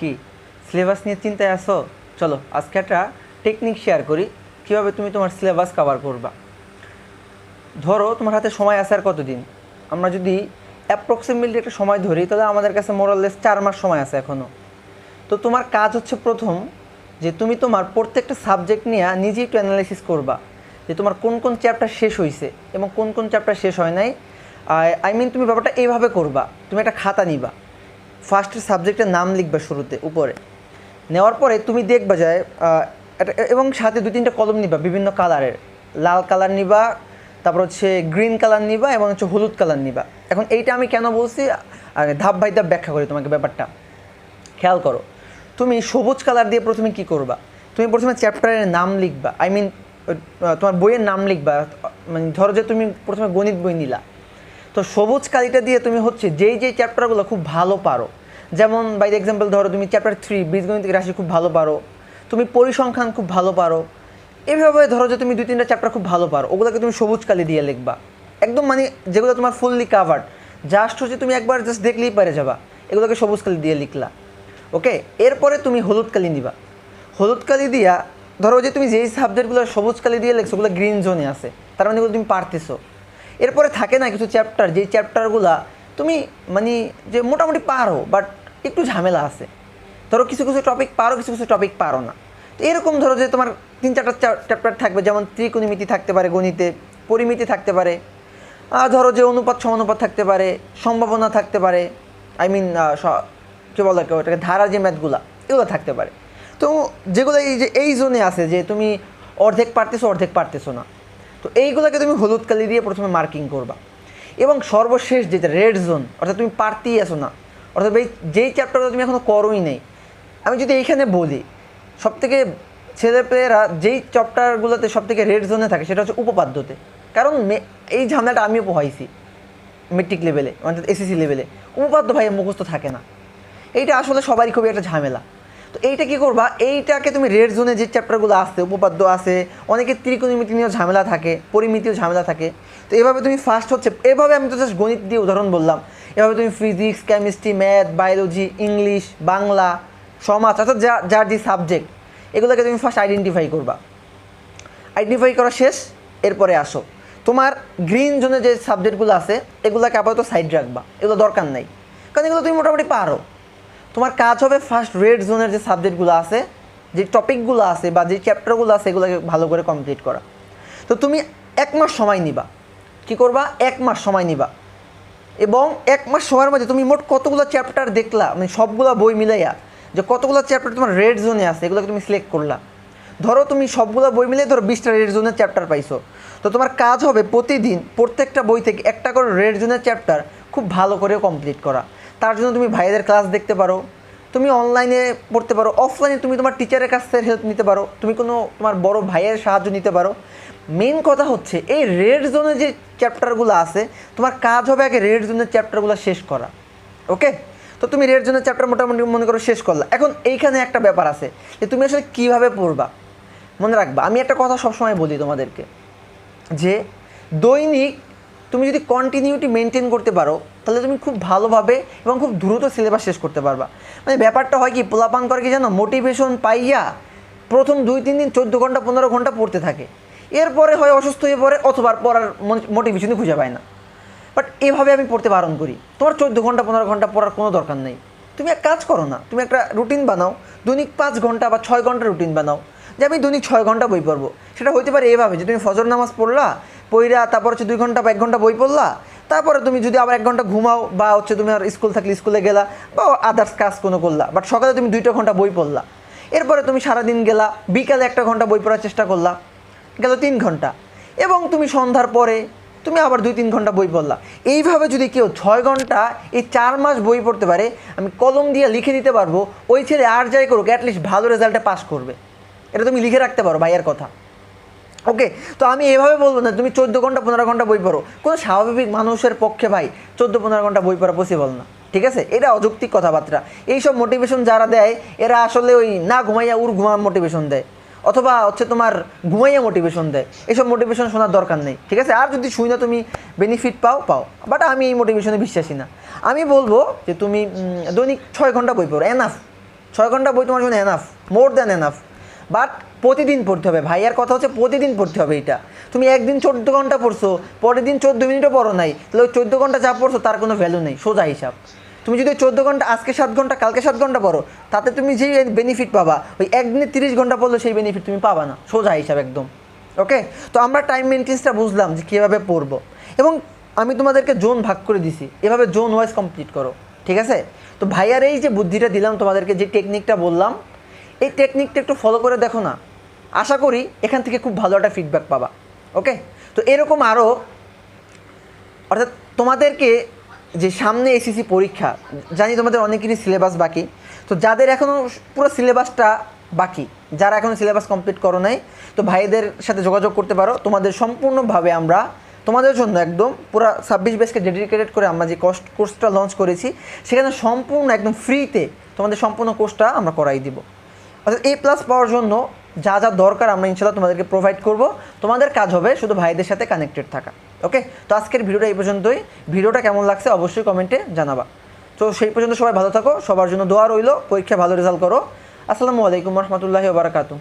কি? সিলেবাস নিয়ে চিন্তায় আসো চলো, আজকে একটা টেকনিক শেয়ার করি। কীভাবে তুমি তোমার সিলেবাস কভার করবা? ধরো, তোমার হাতে সময় আছে আর কতদিন? আমরা যদি অ্যাপ্রক্সিমেটলি একটা সময় ধরি, তাহলে আমাদের কাছে মোরাললেস চার মাস সময় আছে এখনও তো তোমার কাজ হচ্ছে প্রথম যে তুমি তোমার প্রত্যেকটা সাবজেক্ট নিয়ে নিজেই একটু অ্যানালাইসিস করবা যে তোমার কোন কোন চ্যাপ্টার শেষ হয়েছে এবং কোন কোন চ্যাপ্টার শেষ হয় নাই। আই মিন তুমি ব্যাপারটা এইভাবে করবা। তুমি একটা খাতা নিবা। ফার্স্টের সাবজেক্টের নাম লিখবা শুরুতে, উপরে। নেওয়ার পরে তুমি দেখবা যায় এবং সাথে দু তিনটা কলম নিবা, বিভিন্ন কালারের লাল কালার নিবা, তারপর হচ্ছে গ্রিন কালার নিবা এবং হচ্ছে হলুদ কালার নিবা। এখন এইটা আমি কেন বলছি? ধাপ বাই ধাপ ব্যাখ্যা করি তোমাকে ব্যাপারটা। খেয়াল করো, তুমি সবুজ কালার দিয়ে প্রথমে কি করবা? তুমি প্রথমে চ্যাপ্টারের নাম লিখবা। আই মিন তোমার বইয়ের নাম লিখবা। মানে ধরো যে তুমি প্রথমে গণিত বই নিলা। তো সবুজ কালিটা দিয়ে তুমি হচ্ছে যেই যেই চ্যাপ্টারগুলো খুব ভালো পারো। যেমন বাই এক্সাম্পল ধরো তুমি চ্যাপ্টার থ্রি বীজগণিতিক রাশি খুব ভালো পারো। তুমি পরিসংখ্যান খুব ভালো পারো। এভাবে ধরো যে তুমি দুই তিনটা চ্যাপ্টার খুব ভালো পারো, ওগুলোকে তুমি সবুজ কালি দিয়ে লিখবা। একদম মানে যেগুলো তোমার ফুললি কাভার্ড জাস্ট হচ্ছে তুমি একবার জাস্ট দেখলেই পারে যাবা। এগুলোকে সবুজ কালি দিয়ে লিখলা। ওকে এরপরে তুমি হলুদ কালি নিবা। হলুদ কালি দিয়া ধরো যে তুমি যেই সাবজেক্টগুলো সবুজ কালি দিয়ে লিখছো, ওগুলো গ্রিন জোনে আছে। তার মানে তুমি পারতেছো। এরপরে থাকে না কিছু চ্যাপ্টার যেই চ্যাপ্টারগুলা তুমি মানে যে মোটামুটি পারো বাট একটু ঝামেলা আছে। ধরো কিছু কিছু টপিক পারো, কিছু কিছু টপিক পারো না। তো এরকম ধরো যে তোমার তিন চারটা চ্যাপ্টার থাকবে, যেমন ত্রিকোণমিতি থাকতে পারে গণিতে, পরিমিতি থাকতে পারে। ধরো যে অনুপাত সমানুপাত থাকতে পারে, সম্ভাবনা থাকতে পারে আই মিন কী বলে ওটাকে ধারা যে ম্যাথগুলা এগুলো থাকতে পারে। তো যেগুলো এই যে, এই জোনে আছে যে তুমি অর্ধেক পারতেছো অর্ধেক পারতেছো না। তো এইগুলোকে তুমি হলুদ কালি দিয়ে প্রথমে মার্কিং করবা। এবং সর্বশেষ যেটা রেড জোন অর্থাৎ তুমি পারতেই আসো না, অর্থাৎ এই যেই চ্যাপ্টারটা তুমি এখনও করোই নেই, আমি যদি এইখানে বলি, সবথেকে ছেলেপেলেরা যেই চ্যাপ্টারগুলোতে সবথেকে রেড জোনে থাকে, সেটা হচ্ছে উপপাদ্যতে। কারণ এই ঝামেলাটা আমিও পোহাইছি মেট্রিক লেভেলে অর্থাৎ এসএসসি লেভেলে উপপাদ্য ভাই মুখস্থ থাকে না। এইটা আসলে সবারই খুবই একটা ঝামেলা। তো এইটা কি করবা? এইটাকে তুমি রেড জোনে যে চ্যাপ্টারগুলো আছে, উপপাদ্য আছে, অনেকে ত্রিকোণমিতি নিয়েও ঝামেলা থাকে, পরিমিতিও ঝামেলা থাকে। তো এভাবে তুমি ফার্স্ট হচ্ছে, এভাবে আমি তো জাস্ট গণিত দিয়ে উদাহরণ বললাম। এভাবে তুমি physics chemistry math biology English Bangla, সমাজ, অর্থাৎ যা, যার যে সাবজেক্ট এগুলোকে তুমি ফার্স্ট আইডেন্টিফাই করবা। আইডেন্টিফাই করা শেষ, এরপরে আসো। তোমার গ্রিন জোনে যে সাবজেক্টগুলো আছে, এগুলোকে আপাতত সাইড রাখবা। এগুলো দরকার নাই। কারণ এগুলো তুমি মোটামুটি পারো। তোমার কাজ হবে ফার্স্ট রেড জোনের যে সাবজেক্টগুলো আছে, যে টপিকগুলো আছে বা যে চ্যাপ্টারগুলো আছে, এগুলোকে ভালো করে কমপ্লিট করা। তো তুমি এক মাস সময় নিবা। কি করবা? এক মাস সময় নিবা। এবং এক মাস সময়ের মধ্যে তুমি মোট কতগুলো চ্যাপ্টার দেখলা? মানে সবগুলো বই মিলাইয়া যে কতগুলো চ্যাপ্টার তোমার রেড জোনে আছে, এগুলোকে তুমি সিলেক্ট করলা। ধরো তুমি সবগুলো বই মিলিয়ে ধরো বিশটা রেড জোনের চ্যাপ্টার পাইছো। তো তোমার কাজ হবে প্রতিদিন প্রত্যেকটা বই থেকে একটা করে রেড জোনের চ্যাপ্টার খুব ভালো করে কমপ্লিট করা। তার জন্য তুমি ভাইদের ক্লাস দেখতে পারো। তুমি অনলাইনে পড়তে পারো। অফলাইনে তুমি তোমার টিচারের কাছ থেকে হেল্প নিতে পারো। তুমি কোনো তোমার বড় ভাইয়ের সাহায্য নিতে পারো। মেন কথা হচ্ছে, এই রেড জোনের যে চ্যাপ্টারগুলো আছে, তোমার কাজ হবে আগে রেড জোনের চ্যাপ্টারগুলো শেষ করা। ওকে তো তুমি রেড জোনের চ্যাপ্টার মোটামুটি মনে করো শেষ করলা। এখন এইখানে একটা ব্যাপার আছে যে তুমি আসলে কীভাবে পড়বা? মনে রাখবা, আমি একটা কথা সবসময় বলি তোমাদেরকে, যে দৈনিক তুমি যদি কন্টিনিউটি মেনটেন করতে পারো, তাহলে তুমি খুব ভালোভাবে এবং খুব দ্রুত সিলেবাস শেষ করতে পারবা। মানে ব্যাপারটা হয় কি, পোলাপান করে কি জানো মোটিভেশন পাইয়া প্রথম দুই, তিন দিন চোদ্দ ঘণ্টা, পনেরো ঘণ্টা পড়তে থাকে। এরপরে হয় অসুস্থ হয়ে পড়ে, অথবা পড়ার মোটিভেশনই খুঁজে পায় না। বাট এভাবে আমি পড়তে বারণ করি। তোমার চোদ্দ ঘণ্টা, পনেরো ঘণ্টা পড়ার কোনো দরকার নেই। তুমি এক কাজ করো না, তুমি একটা রুটিন বানাও। দৈনিক পাঁচ ঘণ্টা বা ছয় ঘণ্টা রুটিন বানাও। যে আমি দৈনিক ছয় ঘণ্টা বই পড়ব। সেটা হতে পারে এভাবে যে তুমি ফজর নামাজ পড়লা পইরা তারপর হচ্ছে দুই ঘণ্টা বা এক ঘণ্টা বই পড়লা, তারপরে তুমি যদি আবার এক ঘণ্টা ঘুমাও বা হচ্ছে তুমি আর স্কুল থাকলে স্কুলে গেলা বা আদার্স কাজ কোনো করলা বাট সকালে তুমি দুইটা ঘণ্টা বই পড়লা। এরপরে তুমি সারাদিন গেলা, বিকালে একটা ঘণ্টা বই পড়ার চেষ্টা করলা, গেল তিন ঘণ্টা। এবং তুমি সন্ধ্যার পরে তুমি আবার দুই তিন ঘণ্টা বই পড়লা। এইভাবে যদি কেউ ছয় ঘণ্টা এই চার মাস বই পড়তে পারে, আমি কলম দিয়ে লিখে দিতে পারব, ওই ছেলে আর যাই করুক অ্যাটলিস্ট ভালো রেজাল্টে পাস করবে। এটা তুমি লিখে রাখতে পারো ভাইয়ের কথা। ওকে তো আমি এভাবে বলব না, তুমি চোদ্দ ঘণ্টা, পনেরো ঘণ্টা বই পড়ো। কোনো স্বাভাবিক মানুষের পক্ষে ভাই, চোদ্দ, পনেরো ঘণ্টা বই পড়া পসিবল না। ঠিক আছে? এটা অযৌক্তিক কথাবার্তা। এইসব মোটিভেশন যারা দেয়, এরা আসলে ওই না ঘুমাইয়া উর ঘুমা মোটিভেশন দেয়। অথবা হচ্ছে তোমার ঘুমাইয়া মোটিভেশন দেয়। এইসব মোটিভেশন শোনার দরকার নেই। ঠিক আছে? আর যদি শুই না তুমি বেনিফিট পাও পাও। বাট আমি এই মোটিভেশনে বিশ্বাসী না। আমি বলব যে তুমি দৈনিক ছয় ঘণ্টা বই পড়ো। এনাফ ছয় ঘণ্টা বই তোমার জন্য enough more than enough but প্রতিদিন পড়তে হবে। ভাইয়ার কথা হচ্ছে প্রতিদিন পড়তে হবে এটা। তুমি একদিন চোদ্দ ঘণ্টা পড়ছো, পরের দিন চোদ্দ মিনিটও পড়ো নাই। তাহলে ওই চোদ্দ ঘণ্টা যা পড়ছো তার কোনো ভ্যালু নেই, সোজা হিসাব। তুমি যদি চোদ্দ ঘণ্টা, আজকে সাত ঘণ্টা, কালকে সাত ঘণ্টা পড়ো, তাতে তুমি যেই বেনিফিট পাবা, ওই একদিনে তিরিশ ঘণ্টা পড়লে সেই বেনিফিট তুমি পাবা না, সোজা হিসাব একদম। ওকে তো আমরা টাইম মেনটেন্সটা বুঝলাম যে কীভাবে পড়ব। এবং আমি তোমাদেরকে জোন ভাগ করে দিছি। এভাবে জোন ওয়াইজ কমপ্লিট করো। ঠিক আছে? তো ভাইয়ার এই যে বুদ্ধিটা দিলাম তোমাদেরকে, যে টেকনিকটা বললাম, এই টেকনিকটা একটু ফলো করে দেখো না। আশা করি এখান থেকে খুব ভালো একটা ফিডব্যাক পাবা ওকে তো এরকম আরও অর্থাৎ তোমাদেরকে যে সামনে এসিসি পরীক্ষা, জানি তোমাদের অনেকেরই সিলেবাস বাকি, তো যাদের এখনও পুরো সিলেবাসটা বাকি, যারা এখনও সিলেবাস কমপ্লিট করো নাই, তো ভাইদের সাথে যোগাযোগ করতে পারো। তোমাদের সম্পূর্ণভাবে আমরা, তোমাদের জন্য একদম পুরো ছাব্বিশ বেসকে ডেডিকেটেড করে আমরা যে কস্ট কোর্সটা লঞ্চ করেছি, সেখানে সম্পূর্ণ একদম ফ্রিতে তোমাদের সম্পূর্ণ কোর্সটা আমরা করাই দিব। অর্থাৎ এ প্লাস পাওয়ার জন্য যা যা দরকার আমরা ইনশাল্লাহ তোমাদেরকে প্রোভাইড করব। তোমাদের কাজ হবে শুধু ভাইদের সাথে কানেক্টেড থাকা ওকে তো আজকের ভিডিওটা এই পর্যন্তই। ভিডিওটা কেমন লাগছে অবশ্যই কমেন্টে জানাবা। তো সেই পর্যন্ত সবাই ভালো থাকো, সবার জন্য দোয়া রইল পরীক্ষা ভালো রেজাল্ট করো। আসসালামু আলাইকুম রহমতুল্লাহি বারাকাতু